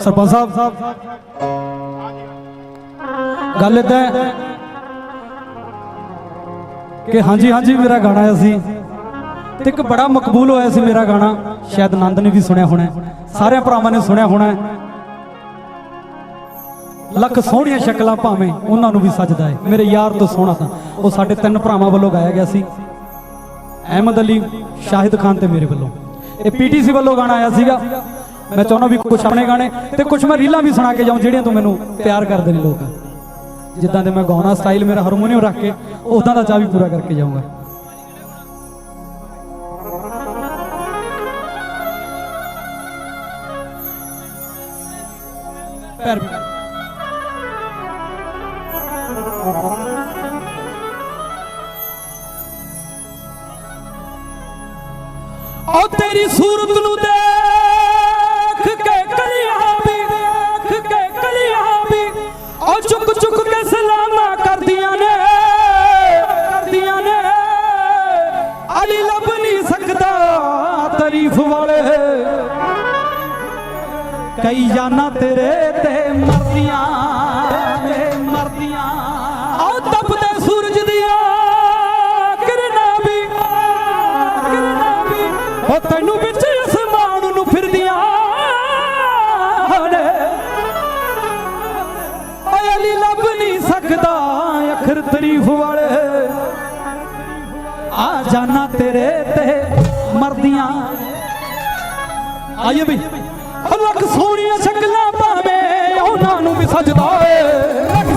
ਸਰਪੰਚ ਸਾਹਿਬ। ਗੱਲ ਏਦਾਂ ਕਿ ਹਾਂਜੀ ਹਾਂਜੀ ਮੇਰਾ ਗਾਣਾ ਆਇਆ ਸੀ ਤੇ ਇੱਕ ਬੜਾ ਮਕਬੂਲ ਹੋਇਆ ਸੀ ਮੇਰਾ ਗਾਣਾ। ਸ਼ਾਇਦ ਆਨੰਦ ਨੇ ਵੀ ਸੁਣਿਆ ਹੋਣਾ ਹੈ, ਸਾਰਿਆਂ ਭਰਾਵਾਂ ਨੇ ਸੁਣਿਆ ਹੋਣਾ ਲੱਖ ਸੋਹਣੀਆਂ ਸ਼ਕਲਾਂ ਭਾਵੇਂ ਉਹਨਾਂ ਨੂੰ ਵੀ ਸਜਦਾ ਹੈ। ਮੇਰੇ ਯਾਰ ਤੋਂ ਸੋਹਣਾ ਤਾਂ ਉਹ ਸਾਡੇ ਤਿੰਨ ਭਰਾਵਾਂ ਵੱਲੋਂ ਗਾਇਆ ਗਿਆ ਸੀ। ਅਹਿਮਦ ਅਲੀ ਸ਼ਾਹਿਦ ਖਾਨ ਤੇ ਮੇਰੇ ਵੱਲੋਂ। ਇਹ ਪੀਟੀਸੀ ਵੱਲੋਂ ਗਾਣਾ ਆਇਆ ਸੀਗਾ। ਮੈਂ ਚਾਹੁੰਦਾ ਵੀ ਕੁਝ ਆਪਣੇ ਗਾਣੇ ਤੇ ਕੁਝ ਮੈਂ ਰੀਲਾਂ ਵੀ ਸੁਣਾ ਕੇ ਜਾਉਂ ਜਿਹੜੀਆਂ ਤੋਂ ਮੈਨੂੰ ਪਿਆਰ ਕਰਦੇ ਨੇ ਲੋਕ। ਜਿੱਦਾਂ ਦੇ ਮੈਂ ਗਾਉਣਾ ਸਟਾਈਲ ਮੇਰਾ ਹਾਰਮੋਨੀਅਮ ਰੱਖ ਕੇ ਉਦਾਂ ਦਾ ਚਾਹ ਵੀ ਪੂਰਾ ਕਰਕੇ ਜਾਊਂਗਾ। ਪੈਰ ਉਹ ਤੇਰੀ ਸੂਰਤ ਨੂੰ ਦੇਖ ਤਾਰੀਫ ਵਾਲੇ। ਕਈ ਜਾਨਾਂ ਤੇਰੇ ਤੇ ਮਰਦੀਆਂ ਨੇ, ਮਰਦੀਆਂ। ਉਹ ਤਪਦੇ ਸੂਰਜ ਦੀਆਂ। ਕਿਰਨਾਂ ਵੀ ਕਿਰਨਾਂ ਵੀ। ਉਹ ਤੈਨੂੰ ਵਿੱਚ ਅਸਮਾਨ ਨੂੰ ਫਿਰਦੀਆਂ ਨੇ। ਓਏ ਅਲੀ ਲੱਭ ਨਹੀਂ ਸਕਦਾ ਅੱਖਰ ਤਾਰੀਫ ਵਾਲੇ। ਆ ਜਾਨਾਂ ਤੇਰੇ ਤੇ ਮਰਦੀਆਂ ਆਈਏ ਵੀ ਉਹ ਸੋਹਣੀਆਂ ਸ਼ਕਲਾਂ ਭਾਵੇਂ ਉਹਨਾਂ ਨੂੰ ਵੀ ਸਜਦਾ ਏ ਲੱਖ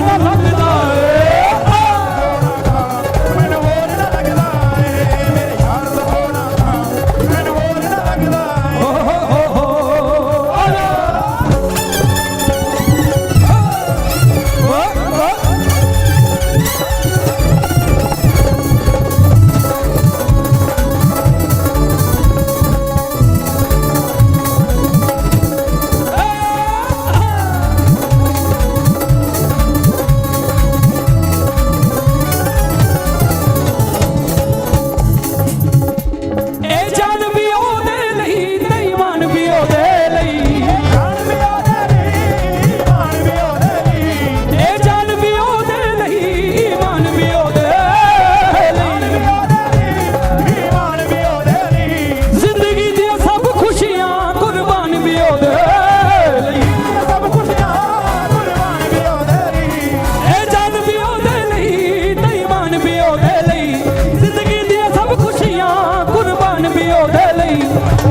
ਮੈਨੂੰ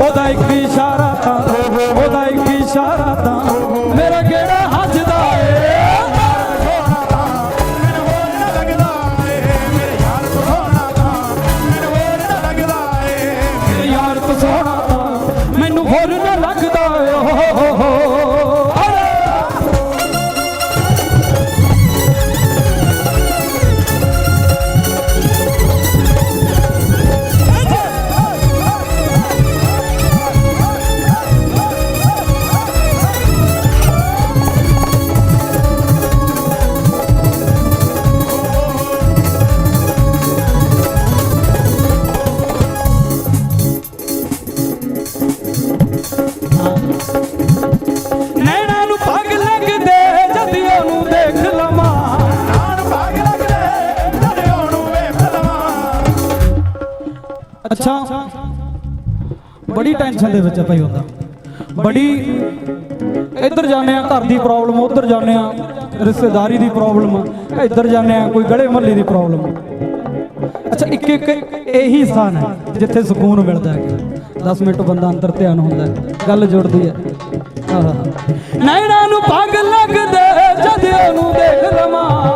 খোদাই কি সারা ਅੱਛਾ। ਬੜੀ ਟੈਨਸ਼ਨ ਦੇ ਵਿੱਚ ਆ ਭਾਈ ਹੁੰਦਾ ਬੜੀ ਇੱਧਰ ਜਾਂਦੇ ਆ, ਘਰ ਦੀ ਪ੍ਰੋਬਲਮ ਉੱਧਰ ਜਾਂਦੇ ਆ, ਰਿਸ਼ਤੇਦਾਰੀ ਦੀ ਪ੍ਰੋਬਲਮ ਇੱਧਰ ਜਾਂਦੇ ਆ, ਕੋਈ ਗਲੇ ਮਹੱਲੇ ਦੀ ਪ੍ਰੋਬਲਮ ਅੱਛਾ, ਇੱਕ ਇੱਕ ਇਹੀ ਸਥਾਨ ਹੈ ਜਿੱਥੇ ਸਕੂਨ ਮਿਲਦਾ ਹੈ। 10 ਮਿੰਟ ਬੰਦਾ ਅੰਦਰ ਧਿਆਨ ਹੁੰਦਾ ਹੈ। ਗੱਲ ਜੁੜਦੀ ਹੈ। ਨੈਣਾ ਨੂੰ ਪੱਗ ਲੱਗਦੇ ਜਦ ਉਹਨੂੰ ਦੇਖ ਲਵਾਂ।